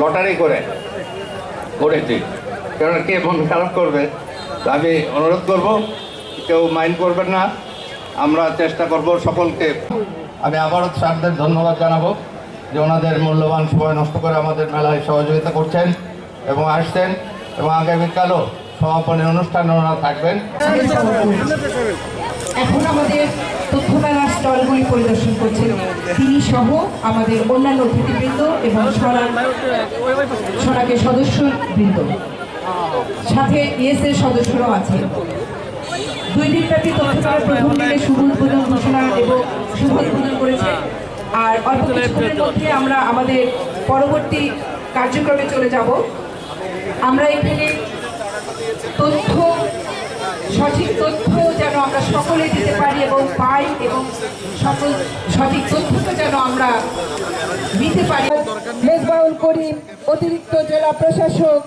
Lottery করে করেছি কারণ কে মন খারাপ করবে? আমি অনুরোধ করব কেউ মাইন্ড করবেন না। আমরা চেষ্টা করব সকলকে। আমি আবারও স্যারদের ধন্যবাদ জানাব যে ওনাদের মূল্যবান সময় নষ্ট করে আমাদের মেলায় সহযোগিতা করছেন এবং আসছেন এবং আগামীকালও সমাপনী অনুষ্ঠানে ওনারা থাকবেন। এখন আমাদের তথ্য স্টলগুলি পরিদর্শন করছেন তিনি সহ আমাদের অন্যান্য অতিথিবৃন্দ এবং সরাক সরাকের সদস্য বৃন্দ সাথে ইএসএর সদস্যরাও আছে দুই দিনব্যাপী তথ্য মেলার প্রথম দিনে শুভ উদ্বোধন ঘোষণা এবং শুভ উদ্বোধন করেছে। আর অল্প কিছুক্ষণের মধ্যে আমরা আমাদের পরবর্তী কার্যক্রমে চলে যাব। আমরা এখানে তথ্য সঠিক তথ্য যেন আমরা সকলে দিতে পারি এবং পাই এবং সকল সঠিক তথ্যকে যেন আমরা দিতে পারি। মেজবাউল করিম, অতিরিক্ত জেলা প্রশাসক,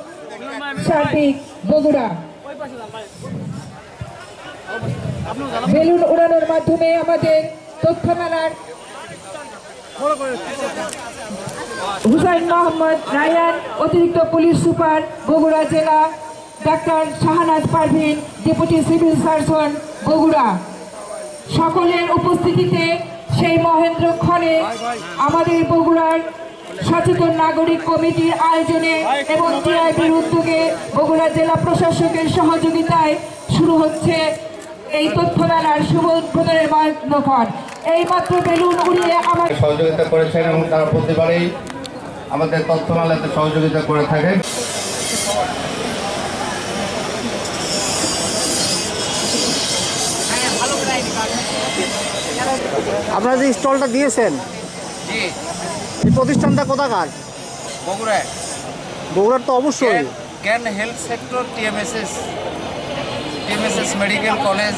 সার্বিক বগুড়া। বেলুন উড়ানোর মাধ্যমে আমাদের তথ্য মেলার হুসাইন মোহাম্মদ রায়ান, অতিরিক্ত পুলিশ সুপার, বগুড়া জেলা doctor Shahanaj Parvin deputy civil surgeon Bogura, সকলের উপস্থিতিতে সেই মহেন্দ্র মহেন্দ্রক্ষণে আমাদের বগুড়ার সচেতন নাগরিক কমিটির আয়োজনে এবং টিআইবির উদ্যোগে বগুড়া জেলা প্রশাসকের সহযোগিতায় শুরু হচ্ছে এই তথ্য মেলার শুভ উদ্বোধনের মহেন্দ্রক্ষণ এই মাত্র বেলুন উড়িয়ে আমার সহযোগিতা করেছেন এবং তারা প্রতিবারেই আমাদের তথ্যমালাতে সহযোগিতা করে থাকেন। আপনারা যে স্টলটা দিয়েছেন জি। এই প্রতিষ্ঠানটা কোথাকার? বগুড়ায়। বগুড়ার তো অবশ্যই। জ্ঞান health sector TMSS. TMSS medical college.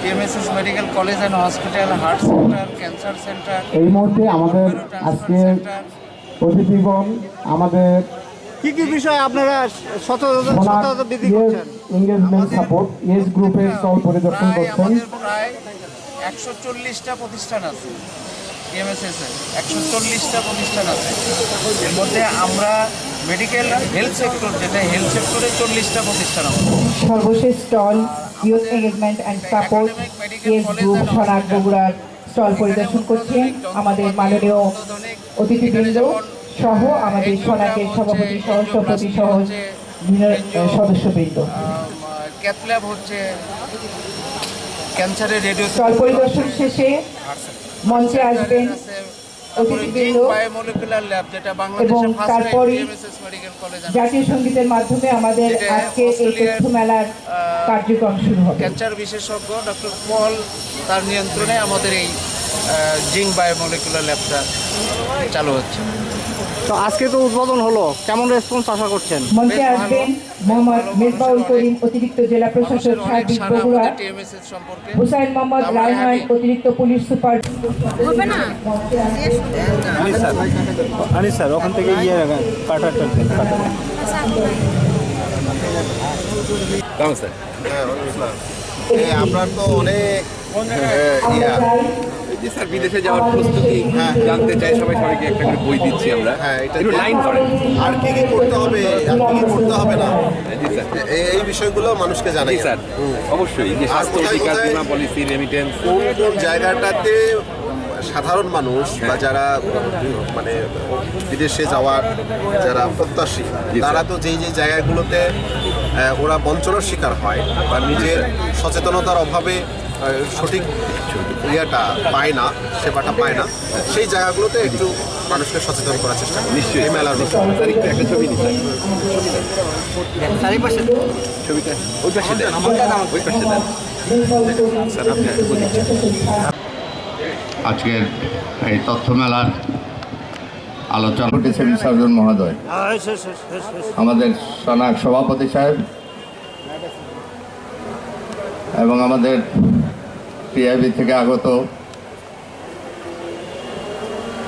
TMSS medical college and hospital heart centre cancer centre. এই মুহূর্তে আমাদের আজকের অতিথিগণ আমাদের কি কি বিষয়ে আপনারা সচেতনতা সচেতনতা বৃদ্ধি করছেন? এঙ্গেজমেন্ট সাপোর্ট ইয়েস গ্রুপের স্টল পরিদর্শন করছেন। প্রায় একশো চল্লিশটা প্রতিষ্ঠান আছে একশো চল্লিশটা প্রতিষ্ঠান আছে। এর মধ্যে আমরা মেডিকেল হেলথ সেক্টর যেটা হেলথ সেক্টরে চল্লিশটা প্রতিষ্ঠান আছে সর্বশেষ stall youth engagement and support yes group Sanak বগুড়ার স্টল পরিদর্শন করছেন। আমাদের মাননীয় অতিথিবৃন্দ। সহ আমাদের সনাকের সভাপতি সহ সভাপতি সহ বিভিন্ন, আহ, সদস্যবৃন্দ। ক্যাথল্যাব হচ্ছে ক্যান্সারের রেডিও স্টল পরিদর্শন শেষে মঞ্চে আসবেন অতিথিবৃন্দ বায়োমলিকুলার ল্যাব যেটা এবং কলেজ জাতীয় সঙ্গীতের মাধ্যমে আমাদের আজকে এই তথ্য মেলার কার্যক্রম শুরু হবে। ক্যান্সার বিশেষজ্ঞ ডক্টর পল তার নিয়ন্ত্রণে আমাদের এই জিঙ্ক বায়োমলিকুলার ল্যাবটা চালু হচ্ছে তো আজকে তো উদ্বোধন হলো কেমন রেসপন্স আশা করছেন মঞ্চে আসবেন মোহাম্মদ মেজবাউল করিম অতিরিক্ত জেলা প্রশাসক সার্বিক বগুড়া হুসাইন মোহাম্মদ রায়হান অতিরিক্ত পুলিশ সুপার আনি স্যার ওখান থেকে ইয়ে কাটারটা দেন কাটার হ্যাঁ, আপনার তো অনেক ইয়া যে স্যার বিদেশে যাওয়ার প্রস্তুতি জানতে চাই সবাই সবাইকে একটা করে বই দিচ্ছি আমরা। হ্যাঁ এটা একটু লাইন করেন আর কি কি করতে হবে আর কি কি করতে হবে না? এই- বিষয়গুলো মানুষকে জানাই। স্যার অবশ্যই যে স্বাস্থ্য বিকাশ বীমা পলিসি রেমিটেন্স কোন কোন জায়গাটাতে সাধারণ মানুষ বা যারা মানে বিদেশে যাওয়ার যারা প্রত্যাশী তারা তো যেই যেই জায়গাগুলোতে ওরা বঞ্চনার শিকার হয় বা নিজের সচেতনতার অভাবে সঠিক ইয়েটা পায় না সেবাটা পায় না সেই জায়গাগুলোতে একটু মানুষকে সচেতন করার চেষ্টা করি নিশ্চয়ই। এই মেলার। একটা ছবি নিন ছবিটা ওই পাশে দেন। ওই পাশে দেন। স্যার আপনি একটু দিচ্ছেন। আজকের এই তথ্য মেলার আলোচনা সিভিল সার্জন মহোদয়। আমাদের সনাক সভাপতি সাহেব এবং আমাদের টিআইবি থেকে আগত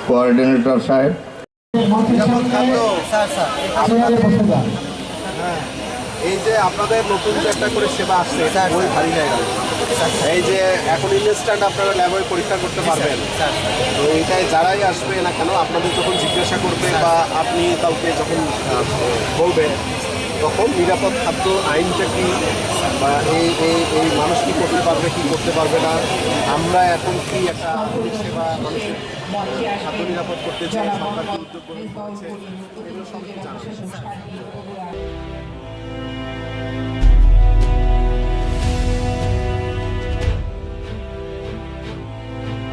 কোঅর্ডিনেটর সাহেব। আপনারা বসে যান এই যে আপনাদের নতুন যে একটা করে সেবা আসছে এটা বই ভারী হয়ে গেল এই যে এখন ইনস্ট্যান্ট আপনারা ল্যাবে পরীক্ষা করতে পারবেন। তো এইটাই যারাই আসবে না কেন আপনাদের যখন জিজ্ঞাসা করবে বা আপনি কাউকে যখন বলবেন তখন নিরাপদ খাদ্য আইনটা কি এই এই এই মানুষ কী করতে পারবে, কী করতে পারবে না? আমরা এখন কি একটা আধুনিক সেবা মানুষের খাদ্য নিরাপদ করতে চাই, সরকার কি উদ্যোগ গ্রহণ করেছে? এগুলো সম্পর্কে জানা